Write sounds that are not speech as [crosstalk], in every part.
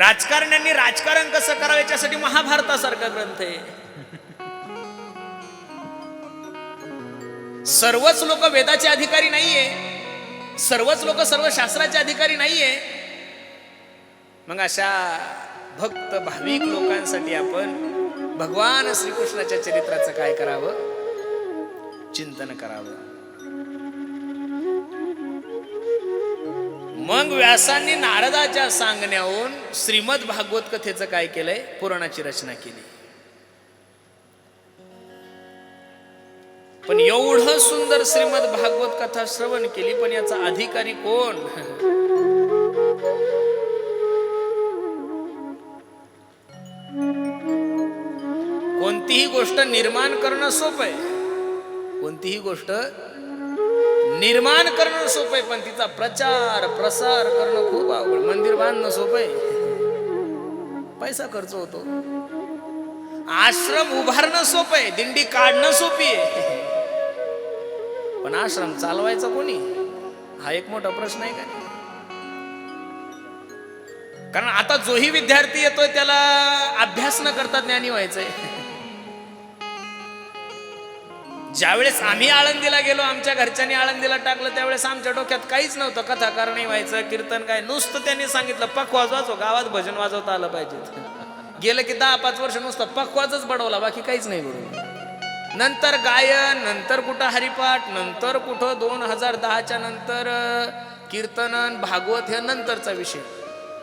राजकारण्यांनी राजकारण कसं करावं याच्यासाठी महाभारतासारखा ग्रंथ आहे. सर्वच लोक वेदाचे अधिकारी नाहीये. सर्वच लोक सर्व शास्त्राचे अधिकारी नाहीये. मग अशा भक्त भाविक लोकांसाठी आपण भगवान श्रीकृष्णाच्या चरित्राचं काय करावं? चिंतन करावं. मग व्यासांनी नारदाच्या सांगण्याहून श्रीमद भागवत कथेचं काय केलंय? पुराणाची रचना केली. पण एवढं सुंदर श्रीमद भागवत कथा श्रवण केली पण याचा अधिकारी कोण? कोणतीही गोष्ट निर्माण करणं सोपं आहे. कोणतीही गोष्ट निर्माण करणं सोपं आहे पण तिचा प्रचार प्रसार करणं खूप अवघड. मंदिर बांधणं सोपं आहे पैसा खर्च होतो. आश्रम उभारणं सोपं आहे दिंडी काढणं सोपी आहे पण आश्रम चालवायचा कोणी? हा एक मोठा प्रश्न आहे का कारण आता जोही विद्यार्थी येतोय त्याला अभ्यास न करता ज्ञानी व्हायचंय. ज्यावेळेस आम्ही आळंदीला गेलो आमच्या घरच्यांनी आळंदीला टाकलं त्यावेळेस आमच्या डोक्यात काहीच नव्हतं कथाकार नाही व्हायचं कीर्तन काय नुसतं त्यांनी सांगितलं पक वाजवाचो गावात भजन वाजवता आलं पाहिजे. [laughs] गेलं की दहा पाच वर्ष नुसतं पकवाजच बडवला बाकी काहीच नाही बडवलं. नंतर गायन नंतर कुठं हरिपाठ नंतर कुठं दोन हजार दहाच्या नंतर कीर्तनन कीर्तन भागवत हे नंतरचा विषय.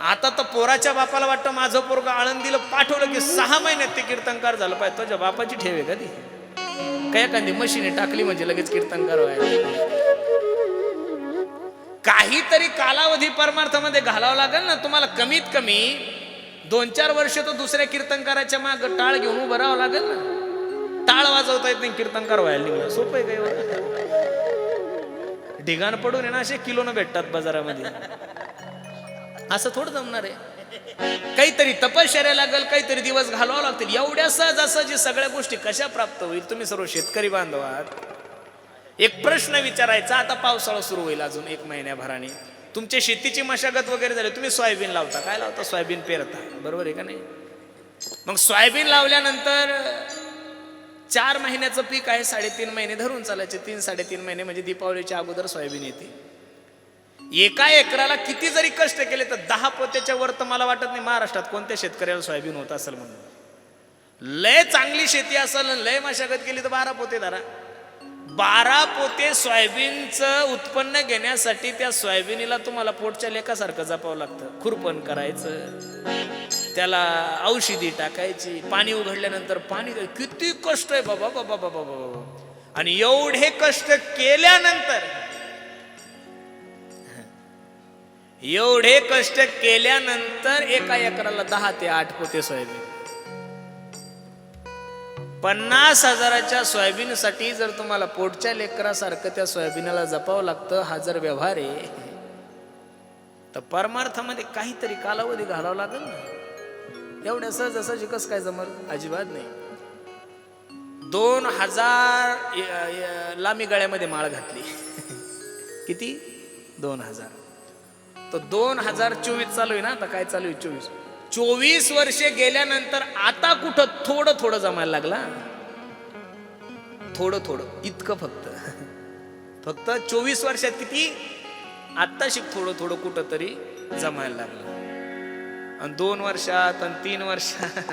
आता तर पोराच्या बापाला वाटतं माझं पोरगं आळंदीला पाठवलं की सहा महिन्यात ते कीर्तनकार झालं पाहिजे. तुझ्या बापाची ठेव आहे कधी काय एखादी मशीने टाकली म्हणजे लगेच कीर्तनकार व्हायला काहीतरी कालावधी परमार्थामध्ये घालावं लागेल ना तुम्हाला कमीत कमी दोन चार वर्ष तो दुसऱ्या कीर्तनकाराच्या माग टाळ घेऊन उभं राहावं लागेल ना. टाळ वाजवता येत नाही कीर्तनकार व्हायला निघलं. सोपं आहे काही ढिगाण पडून आहे ना असे किलोनं भेटतात बाजारामध्ये. असं थोडं जमणार आहे. काहीतरी तपश्चर्या लागेल काहीतरी दिवस घालवावं लागतील. एवढ्या सहजासहजी सगळ्या गोष्टी कशा प्राप्त होईल तुम्ही सर्व शेतकरी बांधव आहात. एक प्रश्न विचारायचा आता पावसाळा सुरू होईल अजून एक महिन्याभराने. तुमच्या शेतीची मशागत वगैरे झाली तुम्ही सोयाबीन लावता. काय लावता? सोयाबीन पेरता. बरोबर आहे का नाही? मग सोयाबीन लावल्यानंतर चार महिन्याचं पीक आहे साडेतीन महिने धरून चालायचे. तीन साडेतीन महिने म्हणजे दीपावलीच्या अगोदर सोयाबीन येते. एका एकराला किती जरी कष्ट केले तर दहा पोत्याच्या वर तर मला वाटत नाही महाराष्ट्रात कोणत्या शेतकऱ्याला सोयाबीन होत असेल म्हणून. लय चांगली शेती असेल लय मशागत केली तर बारा पोते धरा. बारा पोते सोयाबीनचं उत्पन्न घेण्यासाठी त्या सोयाबीनीला तुम्हाला पोटच्या लेखासारखं जपावं लागतं. खुरपण करायचं त्याला औषधी टाकायची पाणी उघडल्यानंतर पाणी किती कष्ट आहे बाबा बाबा बाबा बाबा. आणि एवढे कष्ट केल्यानंतर एवढे कष्ट केल्यानंतर एका एकराला दहा ते आठ पोते सोयाबीन. पन्नास हजाराच्या सोयाबीनसाठी जर तुम्हाला पोटच्या लेकरासारखं त्या सोयाबीनला जपावं लागतं हा जर व्यवहार आहे तर परमार्थामध्ये काहीतरी कालावधी घालावा लागेल ना. एवढ्या सहज सहजी जिकस काय जमल? अजिबात नाही. दोन हजार लांबी गळ्यामध्ये माळ घातली. [laughs] किती? दोन हजार. तर दोन हजार चोवीस चालू आहे ना? आता काय चालू आहे चोवीस? चोवीस वर्षे गेल्यानंतर आता कुठं थोडं थोडं जमायला लागला? थोडं थोडं. इतकं फक्त. फक्त चोवीस वर्षात किती? आत्ताशी थोडं थोडं कुठं तरी जमायला लागलं. आणि दोन वर्षात आणि तीन वर्षात.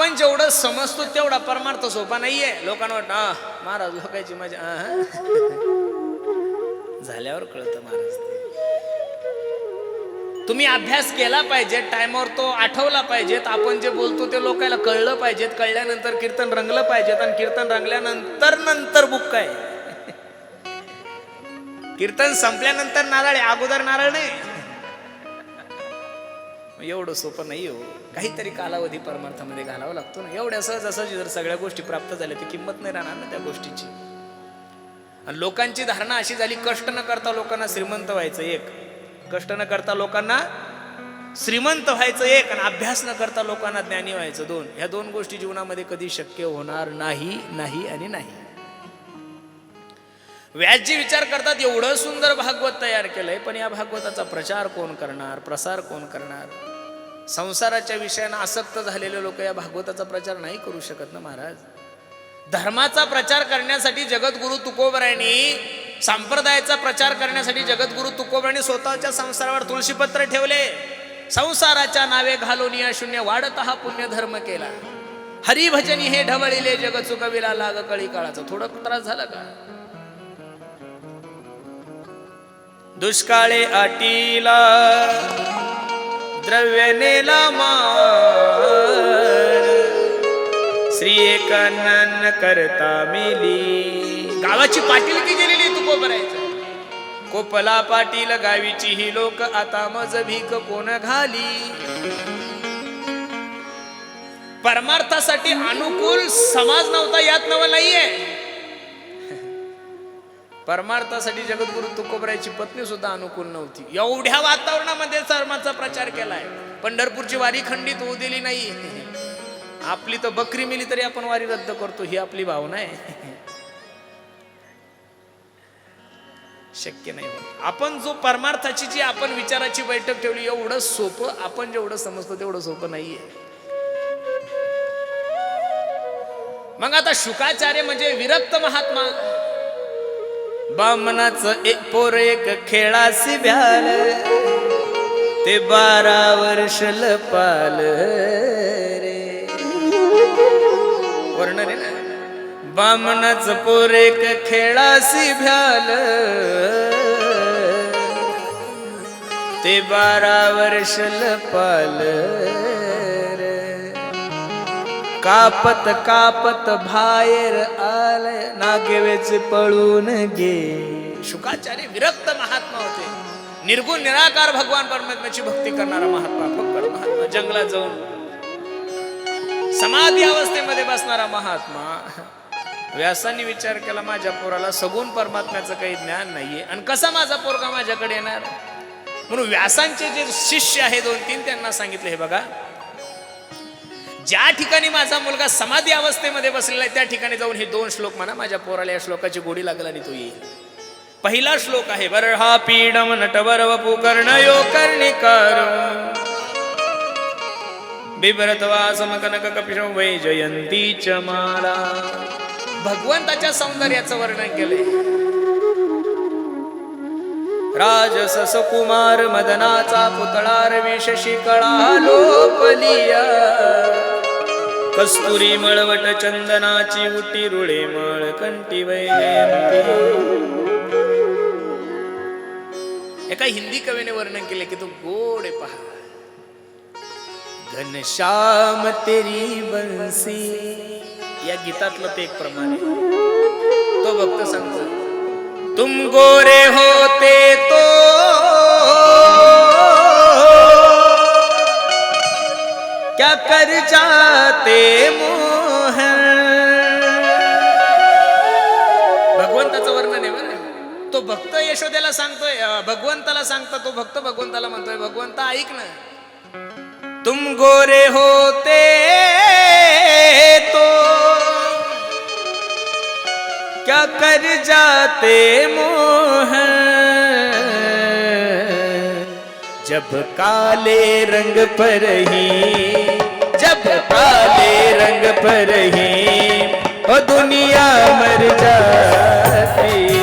आपण जेवढं समजतो तेवढा परमार्थ सोपा नाहीये लोकांना वाटतं महाराज लोकांची मजा आ, हा." [laughs] झाल्यावर कळतं महाराज ते. तुम्ही अभ्यास केला पाहिजे टायमावर तो आठवला पाहिजेत आपण जे बोलतो ते लोकांना कळलं पाहिजेत कळल्यानंतर कीर्तन रंगलं पाहिजेत आणि कीर्तन रंगल्यानंतर नंतर बुक काय [laughs] कीर्तन संपल्यानंतर नारळ आहे, अगोदर नारळ नाही एवढं सोपं नाही हो. काहीतरी कालावधी परमार्थामध्ये घालावा लागतो ना. एवढ्या सहज असं जर सगळ्या गोष्टी प्राप्त झाल्या तर किंमत नाही राहणार ना त्या गोष्टीची. आणि लोकांची धारणा अशी झाली कष्ट न करता लोकांना श्रीमंत व्हायचं एक. कष्ट न करता लोकांना श्रीमंत व्हायचं एक आणि अभ्यास न करता लोकांना ज्ञानी व्हायचं दोन. ह्या दोन गोष्टी जीवनामध्ये कधी शक्य होणार नाही नाही आणि नाही. व्याजी विचार करतात एवढं सुंदर भागवत तयार केलंय पण या भागवताचा प्रचार कोण करणार? प्रसार कोण करणार? संसाराच्या विषयानं आसक्त झालेले लोक या भागवताचा प्रचार नाही करू शकत ना महाराज? धर्माचा प्रचार करण्यासाठी जगद्गुरु तुकोबरायांनी संप्रदायाचा प्रचार करण्यासाठी जगद्गुरु तुकोबरायांनी स्वतःच्या संसारावर तुळशीपत्र ठेवले. संसाराच्या नावे घालून या शून्य वाढत हा पुण्य धर्म केला. हरिभजनी हे ढवळिले जग चुकविला लाग कळी काळाचा थोडं त्रास झाला का? दुष्काळे आटीला. द्रव्य नेला मार श्री एकानन करता मेली। गावाची पाटीलकी गेलेली तू कोपरायचं कोपला पाटील गावीची ही लोक आता मज भीक कोण घाली? परमार्थासाठी अनुकूल समाज नव्हता यात नवं नाहीये. परमार्थासाठी जगद्गुरु तुकोबरायची पत्नी सुद्धा अनुकूल नव्हती. एवढ्या वातावरणामध्ये धर्माचा प्रचार केलाय. पंढरपूरची वारी खंडित होऊ दिली नाही. आपली तर बकरी मिली तरी आपण वारी रद्द करतो ही आपली भावना आहे. शक्य नाही आपण जो परमार्थाची जी आपण विचाराची बैठक ठेवली एवढं सोपं आपण जेवढं समजतो तेवढं सोपं नाहीये. मग आता शुकाचार्य म्हणजे विरक्त महात्मा. बामनाच एक पोर एक खेळासी भ्याल ते बारा वर्ष लपाल रे. वर्ण रे ना? बामनाच पोर एक खेळासी भ्याल ते बारा वर्ष लपाल रे. कापत कापत बाहेर आलय नागेवेच पळून गे. शुकाचार्य विरक्त महात्मा होते. निर्गुण निराकार भगवान परमात्म्याची भक्ती करणारा महात्मा फक्त महात्मा. जंगलात जाऊन समाधी अवस्थेमध्ये बसणारा महात्मा. व्यासांनी विचार केला माझ्या पोराला सगुण परमात्म्याचं काही ज्ञान नाहीये. आणि कसा माझा पोरगा माझ्याकडे येणार? म्हणून व्यासांचे जे शिष्य आहे दोन तीन त्यांना सांगितले हे बघा ज्या ठिकाणी माझा मुलगा समाधी अवस्थेमध्ये बसलेला आहे त्या ठिकाणी जाऊन हे दोन श्लोक म्हणा माझ्या पोराला या श्लोकाची गोडी लागला आणि तो येईल. पहिला श्लोक आहे बर हा पीडम नटवर वपु कर्णयो कर्णिकार बिभरत वासम कनक कपिश वै जयंती च माला. भगवंताच्या सौंदर्याचं वर्णन केलंय. राजसस कुमार मदनाचा पुतळार विष शिकळा लोपलिया कस्तुरी मळवट चंदनाची उटी रुळे मळ कंटी वैजयंती एका हिंदी कवीने वर्णन केले की तू गोड पहा. घनश्याम तेरी बंसी. या गीतातलं ते एक प्रमाण आहे. तो भक्त सांगतो तुम गोरे होते तो। क्या कर जाते मोहन? भगवंताचं वर्णन आहे बरं. तो भक्त यशोदेला सांगतोय भगवंताला सांगता तो भक्त भगवंताला म्हणतोय भगवंत ऐक ना. तुम गोरे होते तो कर जाते मोह। जब काले रंग पर ही जब काले रंग पर ही ओ दुनिया मर जाती।